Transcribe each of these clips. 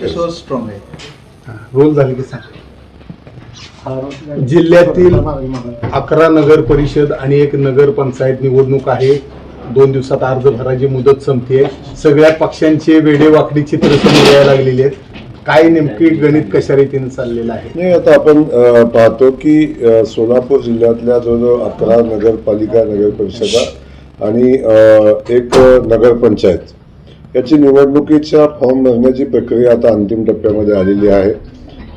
त्याच्यावर स्ट्रॉंग आहे रोल झाले की सांग. जिल्ह्यातील अकरा नगर परिषद आणि एक नगर पंचायत निवडणूक आहे. दोन दिवसात अर्ज भरायची मुदत संपते सगळ्या पक्षांचे वेडेवाकडी चित्र समोर यायला लागलेली आहेत. काय नेमकी गणित कशा रीतीने चाललेलं आहे? नाही आता आपण पाहतो की सोलापूर जिल्ह्यातल्या जवळजवळ अकरा नगरपालिका नगर परिषदा आणि एक नगरपंचायत याची निवडणुकीच्या फॉर्म भरण्याची प्रक्रिया आता अंतिम टप्प्यामध्ये आलेली आहे.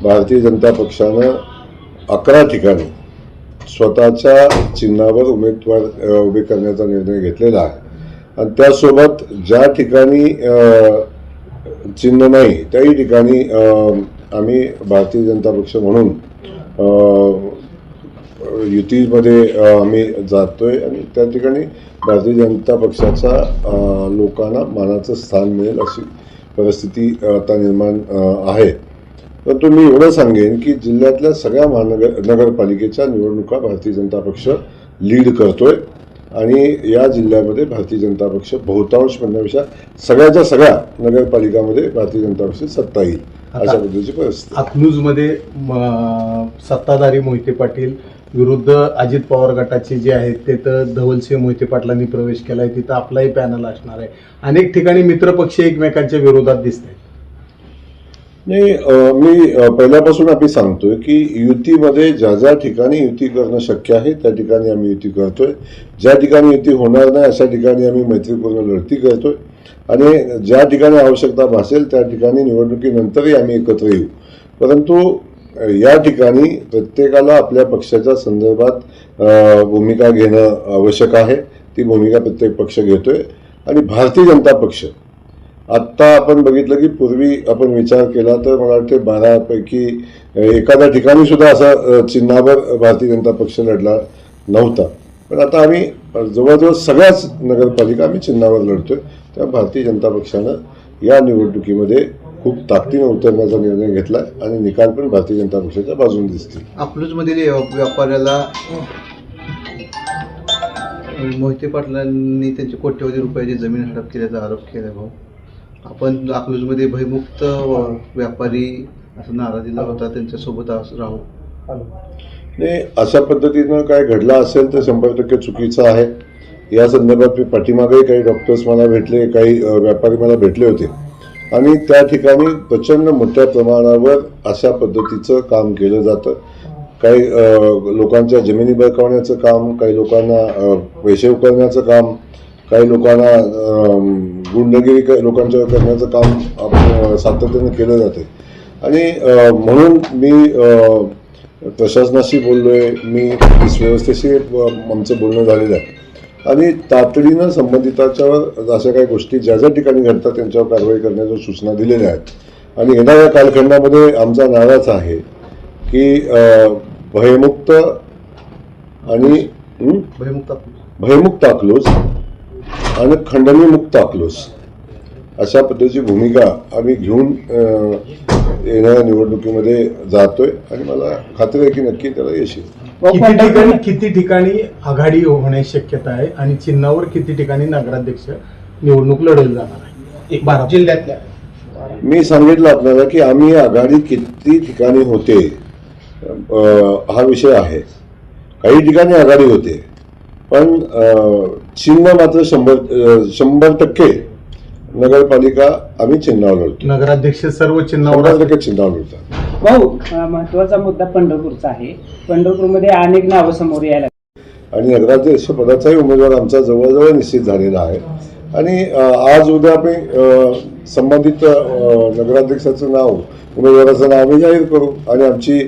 भारतीय जनता पक्षानं अकरा ठिकाणी स्वतःच्या चिन्हावर उमेदवार उभे करण्याचा निर्णय घेतलेला आहे. आणि त्यासोबत ज्या ठिकाणी चिन्ह नाही त्याही ठिकाणी आम्ही भारतीय जनता पक्ष म्हणून युतीमध्ये आम्ही जातोय आणि त्या ठिकाणी भारतीय जनता पक्षाचा लोकांना मानाचं स्थान मिळेल अशी परिस्थिती आता निर्माण आहे. परंतु मी एवढं सांगेन की जिल्ह्यातल्या सगळ्या महानगर नगरपालिकेच्या निवडणुका भारतीय जनता पक्ष लीड करतोय. आणि या जिल्ह्यामध्ये भारतीय जनता पक्ष बहुतांश म्हणण्यापेक्षा सगळ्याच्या सगळ्या नगरपालिकामध्ये भारतीय जनता पक्ष सत्ता येईल अशा पद्धतीची परिस्थिती अकलूजमध्ये म, सत्ताधारी मोहिते पाटील विरुद्ध अजित पवार गटाचे जे आहेत ते तर धवलसिंह मोहिते पाटलांनी प्रवेश केला आहे तिथं आपलाही पॅनल असणार आहे. अनेक ठिकाणी मित्रपक्ष एकमेकांच्या विरोधात दिसत आहेत नाही मी पहिल्यापासून आम्ही सांगतोय की युतीमध्ये ज्या ज्या ठिकाणी युती करणं शक्य आहे त्या ठिकाणी आम्ही युती करतोय. ज्या ठिकाणी युती होणार नाही अशा ठिकाणी आम्ही मैत्रीपूर्ण लढती करतोय. आणि ज्या ठिकाणी आवश्यकता भासेल त्या ठिकाणी निवडणुकीनंतरही आम्ही एकत्र येऊ. परंतु या ठिकाणी प्रत्येकाला आपल्या पक्षाच्या संदर्भात भूमिका घेणं आवश्यक आहे. ती भूमिका प्रत्येक पक्ष घेतोय. आणि भारतीय जनता पक्ष. आत्ता आपण बघितलं की पूर्वी आपण विचार केला तर मला वाटते बारापैकी एखाद्या ठिकाणी सुद्धा असा चिन्हावर भारतीय जनता पक्ष लढला नव्हता. पण आता आम्ही जवळजवळ सगळ्याच नगरपालिका आम्ही चिन्हावर लढतोय. त्या भारतीय जनता पक्षानं या निवडणुकीमध्ये खूप ताकदीनं उतरण्याचा निर्णय घेतला आणि निकाल पण भारतीय जनता पक्षाच्या बाजूने दिसतील. अकलूजमधील व्यापाऱ्याला मोहिते पाटलांनी त्यांची कोट्यवधी रुपयाची जमीन हडप केल्याचा आरोप केला भाऊ. आपण अकलूजमध्ये भयमुक्त व्यापारी असं नारा दिला होता त्यांच्यासोबत राहू. नाही अशा पद्धतीनं काय घडलं असेल तर शंभर टक्के चुकीचं आहे. या संदर्भात मी पाठीमागेही काही डॉक्टर्स मला भेटले काही व्यापारी मला भेटले होते. आणि त्या ठिकाणी प्रचंड मोठ्या प्रमाणावर अशा पद्धतीचं काम केलं जातं. काही लोकांच्या जमिनी बळकावण्याचं काम काही लोकांना पैसे उकळण्याचं काम काही लोकांना गुंडगिरी क- लोकांच्यावर करण्याचं काम आपण, केलं जाते. आणि म्हणून मी प्रशासनाशी बोललो आहे मी पोलीस व्यवस्थेशी आमचं बोलणं झालेलं आहे. आणि तातडीनं संबंधिताच्यावर अशा काही गोष्टी ज्या ज्या ठिकाणी घडतात त्यांच्यावर कारवाई करण्याच्या सूचना दिलेल्या आहेत आणि येणाऱ्या कालखंडामध्ये आमचा नाराच आहे की भयमुक्त आणि? भयमुक्त. भयमुक्त अकलूज आणि खंडणीमुक्त अकलूज अशा पद्धतीची भूमिका आम्ही घेऊन येणाऱ्या निवडणुकीमध्ये जातोय. आणि मला खात्री आहे की नक्की त्याला यश येईल. किती ठिकाणी किती ठिकाणी आघाडी होण्याची शक्यता आहे? आणि चिन्हावर किती ठिकाणी नगराध्यक्ष निवडणूक लढवली जाणार आहे? बारा. जिल्ह्यातल्या. मी सांगितलं आपल्याला की आम्ही आघाडी किती ठिकाणी होते हा विषय आहे. काही ठिकाणी आघाडी होते पण चिन्ह मात्र शंभर शंभर टक्के नगरपालिका आम्ही चिन्हावर लढतो. नगराध्यक्ष सर्व शंभर चिन्हावर टक्के चिन्हावर लढतात. भाऊ अ, महत्त्वाचा मुद्दा पंढरपूरचा आहे. पंढरपूरमध्ये अनेक नावं समोर यायला आणि नगराध्यक्ष पदाचाही उमेदवार आमचा जवळजवळ निश्चित झालेला आहे. आणि अ, आज उद्या आम्ही अ, संबंधित अ, नगराध्यक्षाचं नाव उमेदवाराचं नाव आम्ही जाहीर करू आणि आमची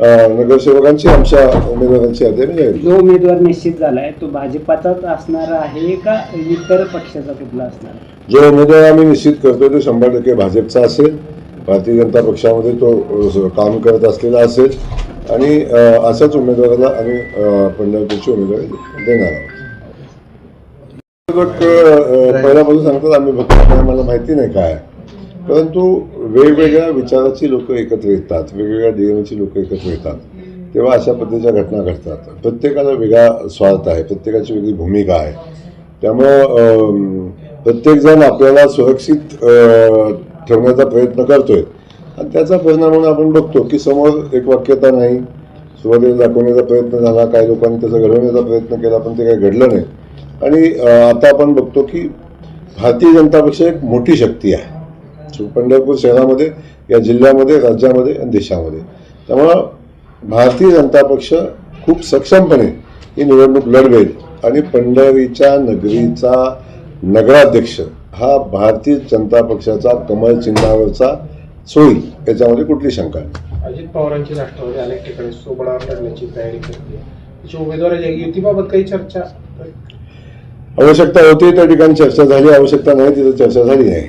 नगरसेवकांची आमच्या उमेदवारांची यादी आम्ही जाहीर करू जो उमेदवार निश्चित झालाय तो भाजपाचाच असणार आहे का इतर पक्षाचा कुठला असणार? आहे? जो उमेदवार आम्ही निश्चित करतोय तो शंभर टक्के भाजपचा असेल. भारतीय जनता पक्षामध्ये तो अ, काम करत असलेला असेल. आणि अ, अशाच उमेदवाराला आम्ही अ, पंढरपूरची उमेदवारी देणार आहोत. अ, पहिल्यापासून सांगतात आम्ही भक्त नाही, मला माहिती नाही काय. परंतु वेगवेगळ्या विचाराची लोक एकत्र येतात वेगवेगळ्या डीएमची लोक एकत्र येतात. तेव्हा अशा पद्धतीच्या घटना घडतात. प्रत्येकाला वेगळा स्वार्थ आहे प्रत्येकाची वेगळी भूमिका आहे. त्यामुळं प्रत्येकजण आपल्याला सुरक्षित ठेवण्याचा प्रयत्न करतोय. आणि त्याचा परिणाम म्हणून आपण बघतो की समोर एक वाक्यता नाही. सुरुवातीला दाखवण्याचा प्रयत्न झाला काही लोकांनी त्याचा घडवण्याचा प्रयत्न केला पण ते काही घडलं नाही. आणि आता आपण बघतो की भारतीय जनता पक्ष एक मोठी शक्ती आहे. पंढरपूर शहरामध्ये या जिल्ह्यामध्ये राज्यामध्ये आणि देशामध्ये. त्यामुळं भारतीय जनता पक्ष खूप सक्षमपणे ही निवडणूक लढवेल आणि पंढरीच्या नगरीचा नगराध्यक्ष हा भारतीय जनता पक्षाचा कमळ चिन्हावरचा सोयी याच्यामध्ये कुठली शंका नाही. अजित पवारांची राष्ट्रवादी अनेक ठिकाणी सोबळावर लढण्याची तयारी करते. त्याची उमेदवाराच्या युतीबाबत काही चर्चा? आवश्यकता होती त्या ठिकाणी चर्चा झाली. आवश्यकता नाही तिथं चर्चा झाली नाही.